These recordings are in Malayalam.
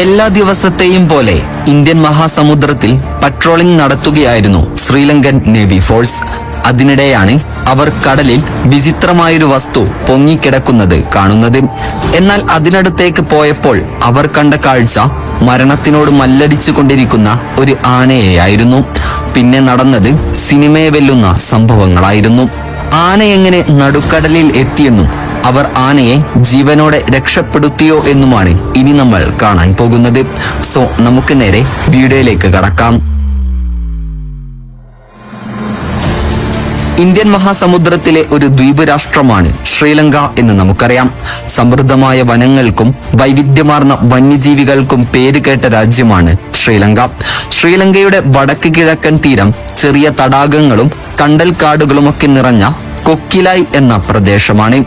എല്ലാ ദിവസത്തെയും പോലെ ഇന്ത്യൻ മഹാസമുദ്രത്തിൽ പട്രോളിംഗ് നടത്തുകയായിരുന്നു ശ്രീലങ്കൻ നേവി ഫോഴ്സ് അതിനിടെയാണ് അവർ കടലിൽ വിചിത്രമായൊരു വസ്തു പൊങ്ങിക്കിടക്കുന്നത് കാണുന്നത്. എന്നാൽ അതിനടുത്തേക്ക് പോയപ്പോൾ അവർ കണ്ട കാഴ്ച മരണത്തിനോട് മല്ലടിച്ചു കൊണ്ടിരിക്കുന്ന ഒരു ആനയെയായിരുന്നു. പിന്നെ നടന്നത് സിനിമയെ വെല്ലുന്ന സംഭവങ്ങളായിരുന്നു. ആന എങ്ങനെ നടുക്കടലിൽ എത്തിയെന്നും അവർ ആനയെ ജീവനോടെ രക്ഷപ്പെടുത്തിയോ എന്നുമാണ് ഇനി നമ്മൾ കാണാൻ പോകുന്നത്. സോ നമുക്ക് നേരെ വീഡിയോയിലേക്ക് കടക്കാം. ഇന്ത്യൻ മഹാസമുദ്രത്തിലെ ഒരു ദ്വീപ് രാഷ്ട്രമാണ് ശ്രീലങ്ക എന്ന് നമുക്കറിയാം. സമൃദ്ധമായ വനങ്ങൾക്കും വൈവിധ്യമാർന്ന വന്യജീവികൾക്കും പേരുകേട്ട രാജ്യമാണ് ശ്രീലങ്ക. ശ്രീലങ്കയുടെ വടക്ക് കിഴക്കൻ തീരം ചെറിയ തടാകങ്ങളും കണ്ടൽക്കാടുകളുമൊക്കെ നിറഞ്ഞ കൊക്കിലായ് എന്ന പ്രദേശമാണ്.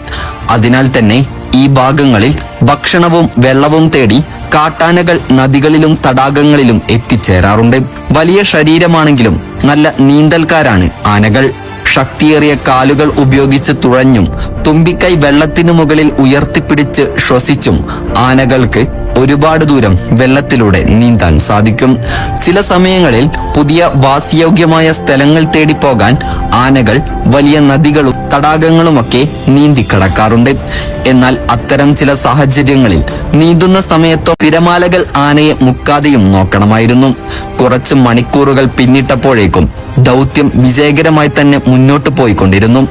അതിനാൽ തന്നെ ഈ ഭാഗങ്ങളിൽ ഭക്ഷണവും വെള്ളവും തേടി കാട്ടാനകൾ നദികളിലും തടാകങ്ങളിലും എത്തിച്ചേരാറുണ്ട്. വലിയ ശരീരമാണെങ്കിലും നല്ല നീന്തൽക്കാരാണ് ആനകൾ. ശക്തിയേറിയ കാലുകൾ ഉപയോഗിച്ച് തുഴഞ്ഞും തുമ്പിക്കൈ വെള്ളത്തിനു മുകളിൽ ഉയർത്തിപ്പിടിച്ച് ശ്വസിച്ചും ആനകൾക്ക് ഒരുപാട് ദൂരം വെള്ളത്തിലൂടെ നീന്താൻ സാധിക്കും. ചില സമയങ്ങളിൽ പുതിയ വാസയോഗ്യമായ സ്ഥലങ്ങൾ തേടി പോകാൻ ആനകൾ വലിയ നദികളും തടാകങ്ങളുമൊക്കെ നീന്തിക്കടക്കാറുണ്ട് എന്നാൽ അത്തരം ചില സാഹചര്യങ്ങളിൽ നീന്തുന്ന സമയത്തോ തിരമാലകൾ ആനയെ മുക്കാതെയും നോക്കണമായിരുന്നു. കുറച്ച് മണിക്കൂറുകൾ പിന്നിട്ടപ്പോഴേക്കും ദൗത്യം വിജയകരമായി തന്നെ മുന്നോട്ട് പോയിക്കൊണ്ടിരുന്നു.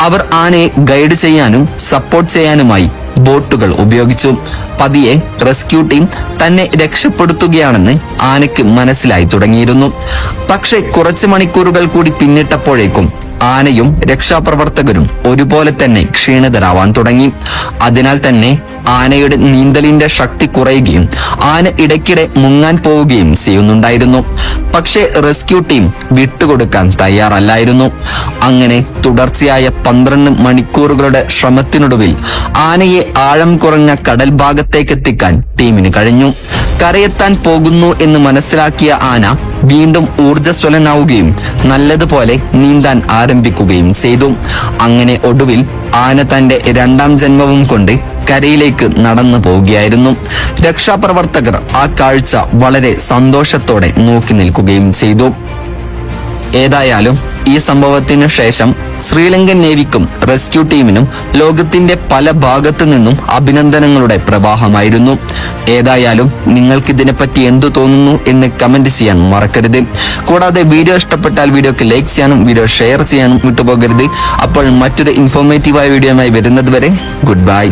അവർ ആനയെ ഗൈഡ് ചെയ്യാനും സപ്പോർട്ട് ചെയ്യാനുമായി ബോട്ടുകൾ ഉപയോഗിച്ചു. പതിയെ റെസ്ക്യൂ ടീം തന്നെ രക്ഷപ്പെടുത്തുകയാണെന്ന് ആനയ്ക്ക് മനസ്സിലായി തുടങ്ങിയിരുന്നു. പക്ഷെ കുറച്ച് മണിക്കൂറുകൾ കൂടി പിന്നിട്ടപ്പോഴേക്കും ആനയും രക്ഷാപ്രവർത്തകരും ഒരുപോലെ തന്നെ ക്ഷീണിതരാവാൻ തുടങ്ങി. അതിനാൽ തന്നെ ആനയുടെ നീന്തലിന്റെ ശക്തി കുറയുകയും ആന ഇടയ്ക്കിടെ മുങ്ങാൻ പോവുകയും ചെയ്യുന്നുണ്ടായിരുന്നു. പക്ഷേ റെസ്ക്യൂ ടീം വിട്ടുകൊടുക്കാൻ തയ്യാറല്ലായിരുന്നു. അങ്ങനെ തുടർച്ചയായ പന്ത്രണ്ട് മണിക്കൂറുകളുടെ ശ്രമത്തിനൊടുവിൽ ആനയെ ആഴം കുറഞ്ഞ കടൽ ഭാഗത്തേക്ക് എത്തിക്കാൻ ടീമിന് കഴിഞ്ഞു. കരയെത്താൻ പോകുന്നു എന്ന് മനസ്സിലാക്കിയ ആന വീണ്ടും ഊർജസ്വലനാവുകയും നല്ലതുപോലെ നീന്താൻ ആരംഭിക്കുകയും ചെയ്തു. അങ്ങനെ ഒടുവിൽ ആന തന്റെ രണ്ടാം ജന്മവും കൊണ്ട് കരയിലേക്ക് നടന്നു പോവുകയായിരുന്നു. രക്ഷാപ്രവർത്തകർ ആ കാഴ്ച വളരെ സന്തോഷത്തോടെ നോക്കി നിൽക്കുകയും ചെയ്തു. ഏതായാലും ഈ സംഭവത്തിന് ശേഷം ശ്രീലങ്കൻ നേവിക്കും റെസ്ക്യൂ ടീമിനും ലോകത്തിന്റെ പല ഭാഗത്തു നിന്നും അഭിനന്ദനങ്ങളുടെ പ്രവാഹമായിരുന്നു. ഏതായാലും നിങ്ങൾക്ക് ഇതിനെപ്പറ്റി എന്തു തോന്നുന്നു എന്ന് കമന്റ് ചെയ്യാൻ മറക്കരുത്. കൂടാതെ വീഡിയോ ഇഷ്ടപ്പെട്ടാൽ വീഡിയോക്ക് ലൈക്ക് ചെയ്യാനും വീഡിയോ ഷെയർ ചെയ്യാനും വിട്ടുപോകരുത്. അപ്പോൾ മറ്റൊരു ഇൻഫോർമേറ്റീവായ വീഡിയോയുമായി വരുന്നത് വരെ ഗുഡ് ബൈ.